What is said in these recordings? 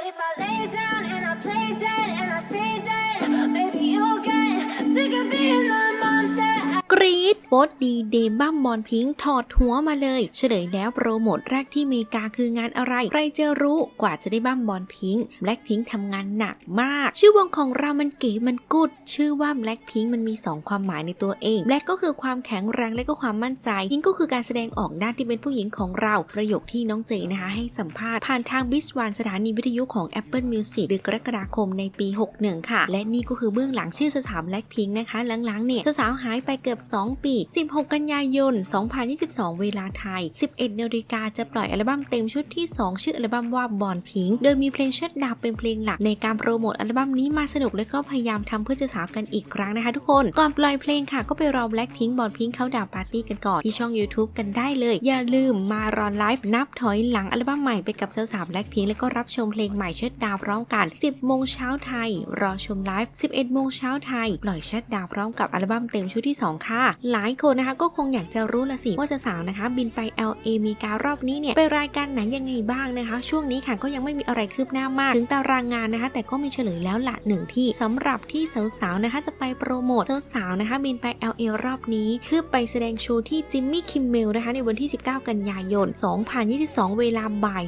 But if I lay down and I play dead and I stay dead, กรี๊ดโพสต์ดีเดบัมบอลพิงค์ถอดหัวมาเลย เฉลยแล้วโปรโมทแรกที่อเมริกาคืองานอะไร ใครจะรู้กว่าจะได้บัมบอลพิงค์แบล็คพิงค์ทำงานหนักมาก ชื่อวงของเรามันเก๋มันกุด ชื่อว่าแบล็คพิงค์มันมี 2 ความหมายในตัวเองแบล็กก็คือความแข็งแรงและก็ความมั่นใจพิงก็คือการแสดงออกด้านที่เป็นผู้หญิงของเรา ประโยคที่น้องเจนะคะให้สัมภาษณ์ผ่านทางบิสวันสถานีวิทยุของ Apple Music เดือนกรกฎาคมในปี 61 ค่ะ และนี่ก็คือเบื้องหลังชื่อสาวแบล็คพิงค์นะคะหลังๆเนี่ยสาวหายไปเกือบ2 ปี 16 กันยายน 2022 เวลาไทย 11นาฬิกาจะปล่อยอัลบั้มเต็มชุดที่ 2 ชื่ออัลบั้มว่าบอลพิงค์โดยมีเพลงเชิดดาวเป็นเพลงหลักในการโปรโมทอัลบั้มนี้มาสนุกและก็พยายามทำเพื่อจะสาวกันอีกครั้งนะคะทุกคน ก่อนปล่อยเพลงค่ะก็ไปรอแบล็คพิงค์บอลพิงค์เขาดาวปาร์ตี้กันก่อนที่ช่อง YouTube กันได้เลย อย่าลืมมารอนไลฟ์นับถอยหลังอัลบั้มใหม่ไปกับสาวๆแบล็คพิงค์แล้วก็รับชมเพลงใหม่เชิดดาวพร้อมกัน 10 โมงเช้าไทย รอชมไลฟ์ 11 โมงเช้าไทย ปล่อยเชิดดาวพร้อมกับอัลบั้มเต็มชุดที่ 2 ค่ะหลายคนนะคะก็คงอยากจะรู้ละสิว่าสาวนะคะ บินไป LA มีการรอบนี้เนี่ยไปรายการไหนยังไงบ้างนะคะ ช่วงนี้ค่ะก็ยังไม่มีอะไรคืบหน้ามาก ถึงตารางงานนะคะ แต่ก็มีเฉลยแล้วละหนึ่งที่สำหรับที่สาวๆนะคะจะไปโปรโมทสาวๆนะคะ บินไป LA รอบนี้เพื่อไปแสดงโชว์ที่จิมมี่คิมเมลนะคะในวันที่ 19 กันยายน 2022 เวลาบ่าย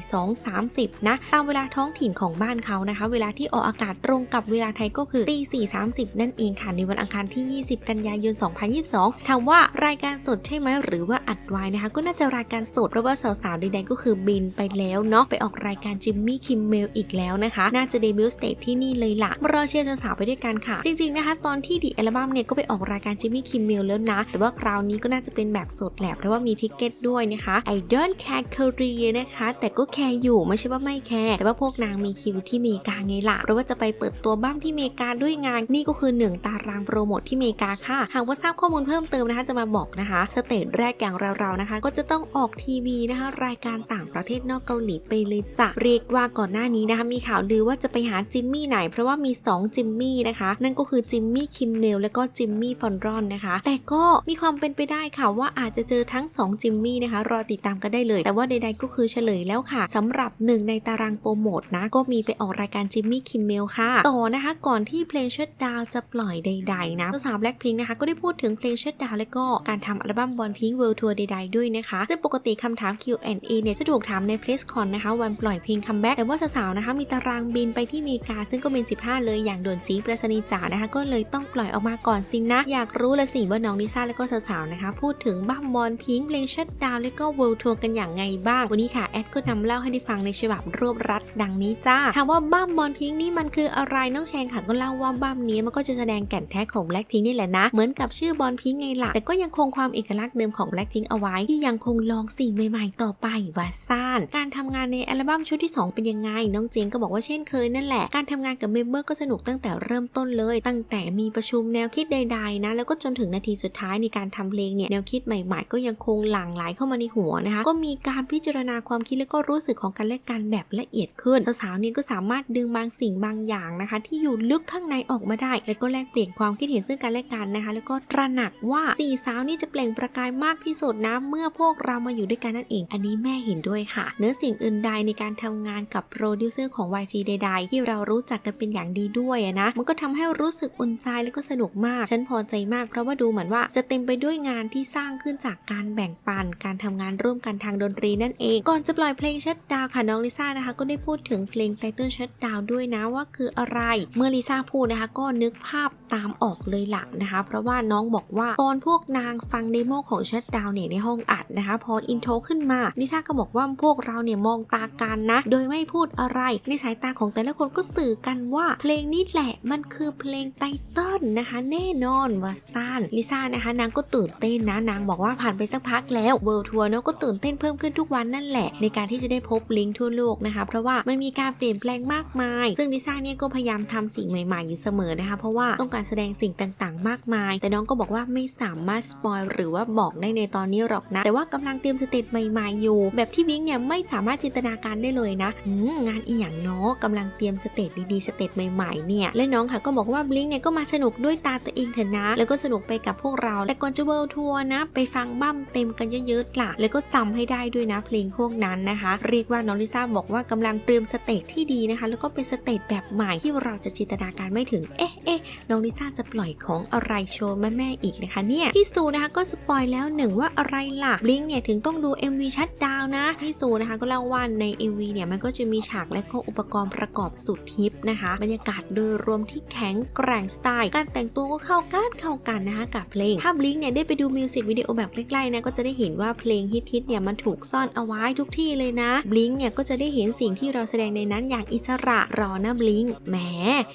2.30 นะ ตามเวลาท้องถิ่นของบ้านเขานะคะ เวลาที่ออกอากาศตรงกับเวลาไทยก็คือตี4.30 นั่นเองค่ะในวันอังคารที่ 20 กันยายน 2022ถามว่ารายการสดใช่ไหมหรือว่าอัดไว้นะคะ ก็น่าจะรายการสดเพราะว่าสาวๆใดๆก็คือบินไปแล้วเนาะไปออกรายการจิมมี่คิมเมลอีกแล้วนะคะ น่าจะเดบิวต์สเตจที่นี่เลยล่ะมารอเชียร์สาวๆไปด้วยกันค่ะ จริงๆนะคะ ตอนที่ดีอัลบั้มเนี่ยก็ไปออกรายการจิมมี่คิมเมลแล้วนะ แต่ว่าคราวนี้ก็น่าจะเป็นแบบสดแหละเพราะว่ามีทิกเก็ตด้วยนะคะ I don't care Korea นะคะ แต่ก็แคร์อยู่ไม่ใช่ว่าไม่แคร์แต่ว่าพวกนางมีคิวที่เมกาไงล่ะเพราะว่าจะไปเปิดตัวบ้านที่เมกาด้วยงานนี่ก็คือหนึ่งตารางโปรโมทที่เมกาค่ะหากว่าทราบข้อมูลเพิ่มเติมนะคะจะมาบอกนะคะสเตจแรกอย่างเราๆนะคะ ก็จะต้องออกทีวีนะคะ รายการต่างประเทศนอกเกาหลีไปเลยจ้ะเรียกว่าก่อนหน้านี้นะคะ มีข่าวลือว่าจะไปหาจิมมี่ไหน เพราะว่ามี 2 จิมมี่นะคะ นั่นก็คือจิมมี่คิมเมลและก็จิมมี่ฟอนรอนนะคะ แต่ก็มีความเป็นไปได้ค่ะว่าอาจจะเจอทั้ง 2 จิมมี่นะคะ รอติดตามกันได้เลย แต่ว่าใดๆก็คือเฉลยแล้วค่ะสำหรับหนึ่งในตารางโปรโมทนะ ก็มีไปออกรายการจิมมี่คิมเมลค่ะ ต่อนะคะ ก่อนที่เพลงเชิดดาวจะปล่อยใด ๆ นะสาวแบล็คพิงนะคะก็ได้พูดถึงเพลงเชิดดาวและก็การทำอัลบั้มบอลพิงเวิลด์ทัวร์ใดๆด้วยนะคะ ซึ่งปกติคำถาม Q&A เนี่ยจะถูกถามในเพลสคอนนะคะ วันปล่อยเพลงคัมแบ็กแต่ว่าสาวๆนะคะ มีตารางบินไปที่อเมริกา ซึ่งก็เป็น 15 เลยอย่างด่วนจีประสนีจ๋านะคะ ก็เลยต้องปล่อยออกมาก่อนสินะ อยากรู้ละสิว่าน้องลิซ่าและก็สาวๆนะคะ พูดถึงบ้มบอลพิงเพลงชัดดาวและก็เวิลด์ทัวร์กันอย่างไงบ้าง วันนี้ค่ะแอดก็นำเล่าให้ได้ฟังในฉบับรวบรัดดังนี้จ้าถามว่าบ้มบอลพิงนี่มันคืออะไรน้องแชงค่ะก็เล่าว่าบ้มนี้มันก็จะแสดงแก่นแท้ของแบล็คพิงนี่แหละนะเหมือนกับชื่อบอลพิงไงล่ะ แต่ก็ยังคงความเอกลักษณ์เดิมของแบล็คพิงเอาไว้ ที่ยังคงลองสิ่งใหม่ๆ ต่อไปว่าซ่านการทำงานในอัลบั้มชุดที่ 2 เป็นยังไง น้องเจนก็บอกว่าเช่นเคยนั่นแหละ การทำงานกับเมมเบอร์ก็สนุกตั้งแต่เริ่มต้นเลย ตั้งแต่มีประชุมแนวคิดใด ๆ นะ แล้วก็จนถึงนาทีสุดท้ายในการทำเพลงเนี่ยแนวคิดใหม่ ๆ ก็ยังคงหลั่งไหลเข้ามาในหัวนะคะ ก็มีการพิจารณาความคิดและก็รู้สึกของกันและกันแบบละเอียดขึ้นสาวๆเนี่ยก็สามารถดึงบางสิ่งบางอย่างนะคะ ที่อยู่ลึกข้างในออกมาได้ แล้วก็แลกเปลี่ยนความคิดเห็นซึ่งกันและกันนะคะ แล้วก็ตระหนักว่าสี่สาวนี่จะเปล่งประกายมากที่สุดนะเมื่อพวกเรามาอยู่ด้วยกันนั่นเอง อันนี้แม่เห็นด้วยค่ะเนื้อสิ่งอื่นใดในการทำงานกับโปรดิวเซอร์ของ YG ใดๆที่เรารู้จักกันเป็นอย่างดีด้วยนะ มันก็ทำให้รู้สึกอุ่นใจและก็สนุกมาก ฉันพอใจมากเพราะว่าดูเหมือนว่าจะเต็มไปด้วยงานที่สร้างขึ้นจากการแบ่งปัน การทำงานร่วมกันทางดนตรีนั่นเอง ก่อนจะปล่อยเพลงชัดดาวค่ะน้องลิซ่านะคะ ก็ได้พูดถึงเพลงไตเติ้ลชัดดาวด้วยนะว่าคืออะไร เมื่อลิซ่าพูดนะคะ ก็นึกภาพตามออกเลยหลังนะคะ เพราะว่าน้องบอกว่าตอนพวกนางฟังเดโมของชัดดาวเนี่ยในห้องอัดนะคะ พออินโทรขึ้นมาลิซ่าก็บอกว่าพวกเราเนี่ยมองตากันนะ โดยไม่พูดอะไร ในสายตาของแต่ละคนก็สื่อกันว่า เพลงนี้แหละมันคือเพลงไตเติ้ลนะคะ แน่นอนว่าซ่านลิซ่านะคะ นางก็ตื่นเต้นนะนางบอกว่าผ่านไปสักพักแล้วเวิลด์ทัวร์เนาะก็ตื่นเต้นเพิ่มขึ้นทุกวันนั่นแหละ ในการที่จะได้พบลิงทั่วโลกนะคะ เพราะว่ามันมีการเปลี่ยนแปลงมากมาย ซึ่งลิซ่าเนี่ยก็พยายามทำสิ่งใหม่ๆ อยู่เสมอนะคะ เพราะว่าต้องการแสดงสิ่งต่างๆ มากมาย แต่น้องก็บอกว่าว่าไม่สามารถสปอยหรือว่าบอกได้ในตอนนี้หรอกนะ แต่ว่ากำลังเตรียมสเตจใหม่ๆอยู่ แบบที่วิงเนี่ยไม่สามารถจินตนาการได้เลยนะอืมงานอีหยังเนาะกำลังเตรียมสเตจดีๆสเตจใหม่ๆเนี่ยและน้องค่ะก็บอกว่าบลิงเนี่ยก็มาสนุกด้วยตาตัวเองเถอะนะ แล้วก็สนุกไปกับพวกเรา แต่ก่อนจะเวิลด์ทัวร์นะ ไปฟังบั้มเต็มกันเยอะๆล่ะ แล้วก็จำให้ได้ด้วยนะเพลงพวกนั้นนะคะ เรียกว่าน้องลิซ่าบอกว่ากำลังเตรียมสเตจที่ดีนะคะ แล้วก็เป็นสเตจแบบใหม่ที่เราจะจินตนาการไม่ถึง เอ๊ะเอ๊ะน้องลิซ่าจะปล่อยของอะไรโชว์แม่ๆอีกนะคะเนี่ยพี่ซูนะคะก็สปอยแล้วหนึ่งว่าอะไรล่ะบลิงเนี่ยถึงต้องดู MV ชัดดาวนะพี่ซูนะคะก็เล่าว่าใน MV เนี่ยมันก็จะมีฉากและก็อุปกรณ์ประกอบสุดทิปนะคะ บรรยากาศโดยรวมที่แข็งแกร่งสไตล์ การแต่งตัวก็เข้ากันเข้ากันนะคะกับเพลงถ้าบลิงเนี่ยได้ไปดูมิวสิกวิดีโอแบบใกล้ๆนะก็จะได้เห็นว่าเพลงฮิตๆเนี่ยมันถูกซ่อนเอาไว้ทุกที่เลยนะบลิงเนี่ยก็จะได้เห็นสิ่งที่เราแสดงในนั้นอย่างอิสระรอนะบลิงแหม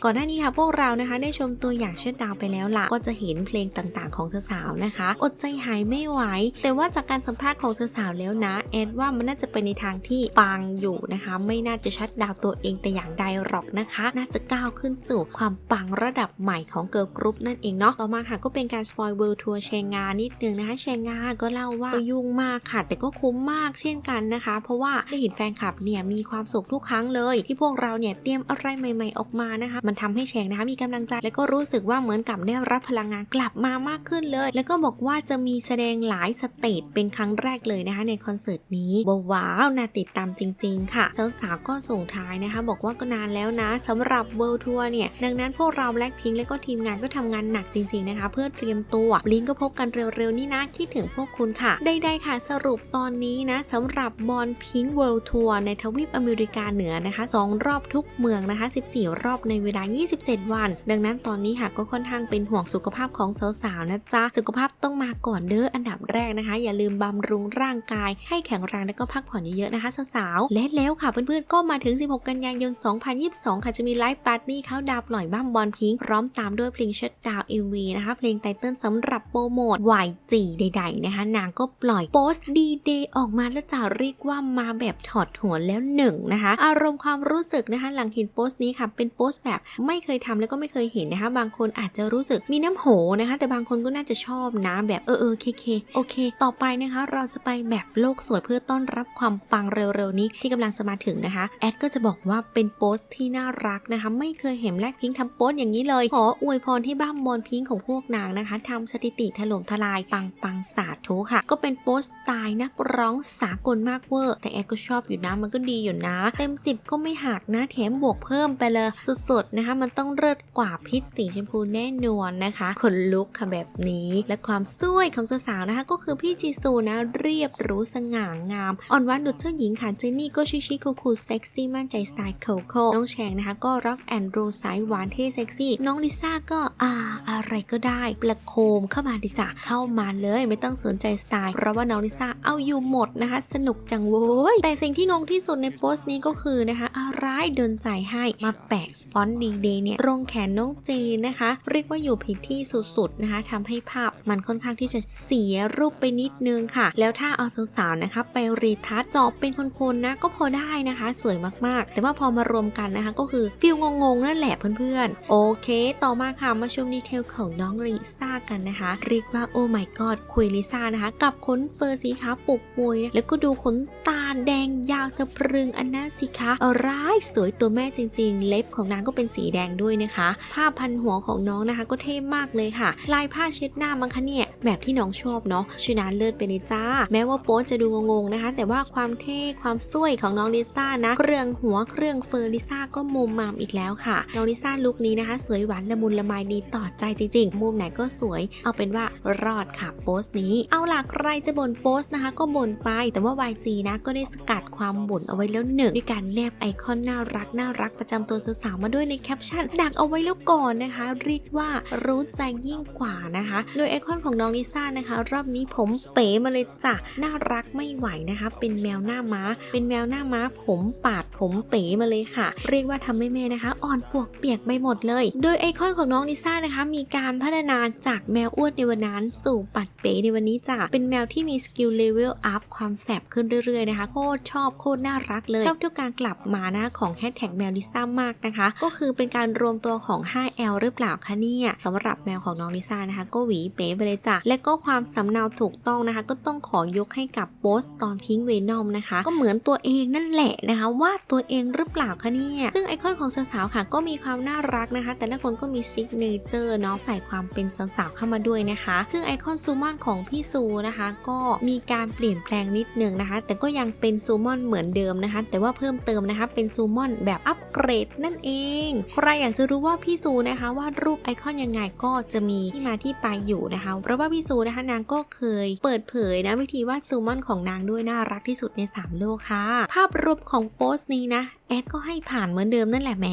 ก่อนหน้านี้ค่ะพวกเรานะคะ ได้ชมตัวอย่างเชิดดาวไปแล้วล่ะก็จะเห็นเพลงต่างๆของสาวๆนะคะ อดใจหายไม่ไหว แต่ว่าจากการสัมภาษณ์ของสาวๆแล้วนะแอดว่ามันน่าจะไปในทางที่ปังอยู่นะคะ ไม่น่าจะชัดดาวตัวเองแต่อย่างใดหรอกนะคะ น่าจะก้าวขึ้นสู่ความปังระดับใหม่ของเกิร์ลกรุ๊ปนั่นเองเนาะต่อมาค่ะก็เป็นการสปอยเวิลด์ทัวร์เชงงานิดนึงนะคะเชงงาก็เล่าว่ายุ่งมากค่ะ แต่ก็คุ้มมากเช่นกันนะคะ เพราะว่าได้เห็นแฟนคลับเนี่ยมีความสุขทุกครั้งเลย ที่พวกเราเนี่ยเตรียมอะไรใหม่ ๆออกมานะคะ มันทำให้แชงนะคะมีกำลังใจ และก็รู้สึกว่าเหมือนกับได้รับพลังงานกลับมามากขึ้นเลย แล้วก็บอกว่าจะมีแสดงหลายสเตจเป็นครั้งแรกเลยนะคะในคอนเสิร์ตนี้ว้าวน่าติดตามจริง ๆ ค่ะสาวๆก็ส่งท้ายนะคะ บอกว่าก็นานแล้วนะสำหรับเวิลด์ทัวร์เนี่ยดังนั้นพวกเราแบล็คพิงและก็ทีมงานก็ทำงานหนักจริง ๆนะคะ เพื่อเตรียมตัวลิงก็พบกันเร็วๆนี่นะคิดถึงพวกคุณค่ะใดๆค่ะสรุปตอนนี้นะสำหรับบอลพิงเวิลด์ทัวร์ในทวีปอเมริกาเหนือนะคะ 2 รอบทุกเมืองนะคะ 14 รอบในเวลา 27 วัน ดังนั้นตอนนี้ค่ะก็ค่อนข้างเป็นห่วงสุขภาพของสาวๆนะจ๊ะ สุขภาพต้องมาก่อนเด้ออันดับแรกนะคะ อย่าลืมบำรุงร่างกาย ให้แข็งแรงและก็พักผ่อนเยอะๆนะคะสาวๆและแล้วค่ะเพื่อนๆก็มาถึง 16 กันยายน 2022 ค่ะจะมีไลฟ์ปาร์ตี้เข้าดาวปล่อยบ้ามบอลพิงพร้อมตามด้วยเพลงชัดดาวเอวีนะคะเพลงไตเติ้ลสำหรับโปรโมท YG ใด ๆ นะคะ นางก็ปล่อยโพสต์ดีเดย์ออกมาแล้วจะเรียกว่ามาแบบถอดหัวแล้วหนึ่งนะคะ อารมณ์ความรู้สึกนะคะ หลังเห็นโพสต์นี้ค่ะเป็นโพสต์แบบไม่เคยทำแล้วก็ไม่เคยเห็นนะคะ บางคนอาจจะรู้สึกมีน้ำโหนะคะ แต่บางคนก็น่าจะชอบนะแบบเออเออเคเคโอเค ต่อไปนะคะ เราจะไปแบบโลกสวยเพื่อต้อนรับความปังเร็วๆนี้ที่กำลังจะมาถึงนะคะ แอดก็จะบอกว่าเป็นโพสต์ที่น่ารักนะคะ ไม่เคยเห็นแลกพิงค์ทำโพสต์อย่างนี้เลย ขออวยพรให้บ้ามบอลพิงของพวกนางนะคะทำสถิติถล่มทลายปังปังสาธุค่ะ ก็เป็นโพสต์ตล์นักร้องสากลมากเวอร์ แต่แอดก็ชอบอยู่นะมันก็ดีอยู่นะ เต็ม 10 ก็ไม่หักนะแถมบวกเพิ่มไปเลยสุดๆนะคะ มันต้องเลิศกว่าพิษสีชมพูแน่นอนนะคะขนลุกค่ะแบบนี้ และความสวยของสาวๆนะคะ ก็คือพี่จีซูนะ เรียบหรู้สง่างาม อ่อนหวานดุจเจ้าหญิงค่ะเจนนี่ก็ชิชิคูคูเซ็กซี่มั่นใจสไตล์โคโค่น้องแชงนะคะ ก็ร็อกแอนด์โรสายหวานเท่เซ็กซี่ น้องลิซ่าก็อ่าอะไรก็ได้ประโคมเข้ามาดิจ้ะเข้ามาเลยไม่ต้องสนใจสไตล์ เพราะว่าน้องลิซ่าเอาอยู่หมดนะคะ สนุกจังโว้ยแต่สิ่งที่งงที่สุดในโพสต์นี้ก็คือนะคะอะไรเดินใจให้มาแปะฟอนต์ดีเดย์เนี่ยตรงแขนน้องเจนนะคะ เรียกว่าอยู่ผิดที่สุดๆนะคะททำให้ภาพมันค่อนข้างที่จะเสียรูปไปนิดนึงค่ะ แล้วถ้าเอาสาวๆนะคะ ไปรีทัชจอบเป็นคนๆนะก็พอได้นะคะ สวยมากๆ แต่ว่าพอมารวมกันนะคะ ก็คือฟิลงงๆนั่นแหละเพื่อนๆ โอเค ต่อมาค่ะมาชมดีเทลของน้องลิซ่ากันนะคะเรียกว่าโอ้ my god คุยลิซ่านะคะ กับขนเฟอร์สีขาวปุกปุย แล้วก็ดูขนตาแดงยาวสะพรึงอันนั้นสิคะอร้ายสวยตัวแม่จริง ๆ เล็บของนางก็เป็นสีแดงด้วยนะคะ ผ้าพันหัวของน้องนะคะ ก็เท่มากเลยค่ะลายผ้าเช็ดหน้ามังคะเนี่ยแบบที่น้องชอบเนาะชนะเลิศไปเลยจ้า แม้ว่าโป๊จะดูงงๆนะคะ แต่ว่าความเท่ความสวยของน้องลิซ่านะเครื่องหัวเครื่องเฟอร์ลิซ่าก็มุมมามอีกแล้วค่ะน้องลิซ่าลุคนี้นะคะ สวยหวานละมุนละไมดีต่อใจจริงๆ มุมไหนก็สวย เอาเป็นว่ารอดค่ะโพสต์นี้ เอาล่ะใครจะบ่นโพสต์นะคะ ก็บ่นไป แต่ว่า YG นะก็ได้สกัดความบ่นเอาไว้แล้วหนึ่งด้วยการแนบไอคอนน่ารักน่ารักประจำตัวสาวๆมาด้วยในแคปชั่นดักเอาไว้แล้วก่อนนะคะเรียกว่ารู้ใจยิ่งกว่านะคะ โดยไอคอนของน้องลิซ่านะคะ รอบนี้ผมเป๋มาเลยจ้ะน่ารักไม่ไหวนะคะ เป็นแมวหน้าม้า เป็นแมวหน้าม้า ผมปาดผมเป๋มาเลยค่ะ เรียกว่าทำให้แม่นะคะ อ่อนปวกเปียกไปหมดเลย โดยไอคอนของน้องลิซ่านะคะ มีการพัฒนาจากแมวอ้วนในวันนั้น สู่ปัดเป๋ในวันนี้จ้ะเป็นแมวที่มีสกิลเลเวลอัพความแสบขึ้นเรื่อยๆนะคะโคตรชอบโคตรน่ารักเลยชอบทุกการกลับมานะของแฮชแท็กแมวลิซ่ามากนะคะ ก็คือเป็นการรวมตัวของ 5L หรือเปล่าคะเนี่ยสำหรับแมวของน้องลิซ่านะคะนะคะ ก็หวีเป๋ไปเลยจ้ะและก็ความสำเนาถูกต้องนะคะ ก็ต้องขอยกให้กับโปสตอนพิงเวนอมนะคะ ก็เหมือนตัวเองนั่นแหละนะคะ วาดตัวเองหรือเปล่าคะเนี่ยซึ่งไอคอนของสาวๆค่ะ ก็มีความน่ารักนะคะ แต่ละคนก็มีซิกเนเจอร์เนาะใส่ความเป็นสาวๆเข้ามาด้วยนะคะ ซึ่งไอคอนซูมอนของพี่ซูนะคะ ก็มีการเปลี่ยนแปลงนิดนึงนะคะ แต่ก็ยังเป็นซูมอนเหมือนเดิมนะคะ แต่ว่าเพิ่มเติมนะคะ เป็นซูมอนแบบอัปเกรดนั่นเอง ใครอยากจะรู้ว่าพี่ซูนะคะวาดรูปไอคอนยังไงก็จะมีที่มาที่ไปอยู่นะคะเพราะว่าพี่ซูนะคะนางก็เคยเปิดเผยนะวิธีวาดซูมอนของนางด้วยน่ารักที่สุดใน 3 โลกค่ะ ภาพรวมของโพสต์นี้นะแอดก็ให้ผ่านเหมือนเดิมนั่นแหละแหม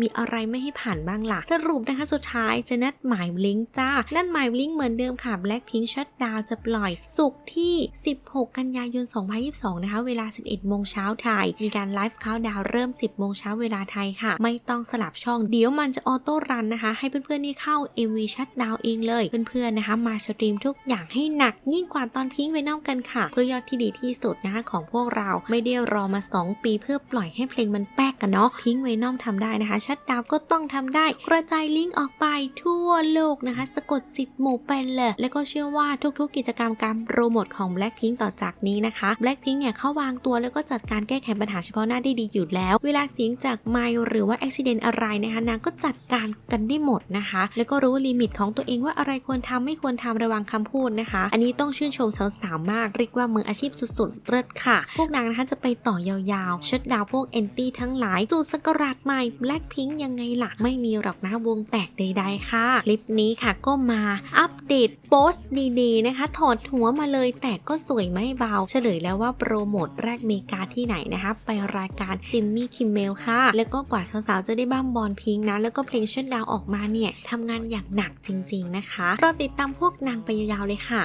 มีอะไรไม่ให้ผ่านบ้างล่ะ สรุปนะคะสุดท้ายจะนัดหมายลิงก์จ้า นั่นหมายลิงก์เหมือนเดิมค่ะ Blackpink Shutdown จะปล่อยสุกที่ 16 กันยายน 2022 นะคะ เวลา 11 โมงเช้าไทย มีการไลฟ์เขาวดาวเริ่ม 10 โมงเช้าเวลาไทยค่ะ ไม่ต้องสลับช่อง เดี๋ยวมันจะออโต้รันนะคะ ให้เพื่อนๆนี่เข้า MV Shutdown เองเลยเพื่อนๆนะคะมาสตรีมทุกอย่างให้หนักยิ่งกว่าตอนพิงไวนอกกันค่ะ เพื่อยอดที่ดีที่สุดนะคะของพวกเราไม่ได้รอมา 2 ปีเพื่อปล่อยให้เพลงมันแป๊กกันเนาะพิงไวนอมทำได้นะคะ ชัดดาวก็ต้องทำได้ กระจายลิงก์ออกไปทั่วโลกนะคะ สะกดจิตหมู่ไปเลย แล้วก็เชื่อว่าทุกๆ กิจกรรมการโปรโมทของ Blackpink ต่อจากนี้นะคะ Blackpink เนี่ยเขาวางตัวแล้วก็จัดการแก้ไขปัญหาเฉพาะหน้าได้ดีอยู่แล้ว เวลาเสียงจากไมค์หรือว่าอุบิเหตุอะไรนะคะนางก็จัดการกันได้หมดนะคะ แล้วก็รู้ลิมิตของตัวเองว่าอะไรควรทำไม่ควรทำระวังคำพูดนะคะ อันนี้ต้องชื่นชมสาวๆมากเรียกว่ามืออาชีพสุดๆเลิศค่ะ พวกนางนะคะจะไปต่อยาวๆชัดดาวพวกแอนตี้ทั้งหลายสู่สกราชใหม่ Blackpink ยังไงล่ะ ไม่มีหรอกนะวงแตกใดๆค่ะ คลิปนี้ค่ะก็มาอัปเดตโพสต์ดีๆนะคะ ถอดหัวมาเลยแต่ก็สวยไม่เบา เฉลยแล้วว่าโปรโมทแรกเมกาที่ไหนนะคะ ไปรายการจิมมี่คิมเมลค่ะ แล้วก็กว่าสาวๆจะได้บ้ามบอลพิงนะ แล้วก็เพลงชัดดาวออกมาเนี่ยทำงานอย่างหนักจริง ๆนะคะนะคะรอติดตามพวกนางไปยาวๆเลยค่ะ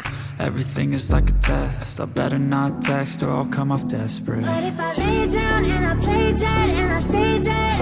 Everything is like a test. I better not text or I'll come off desperate. But if I lay down and I play dead and I stay dead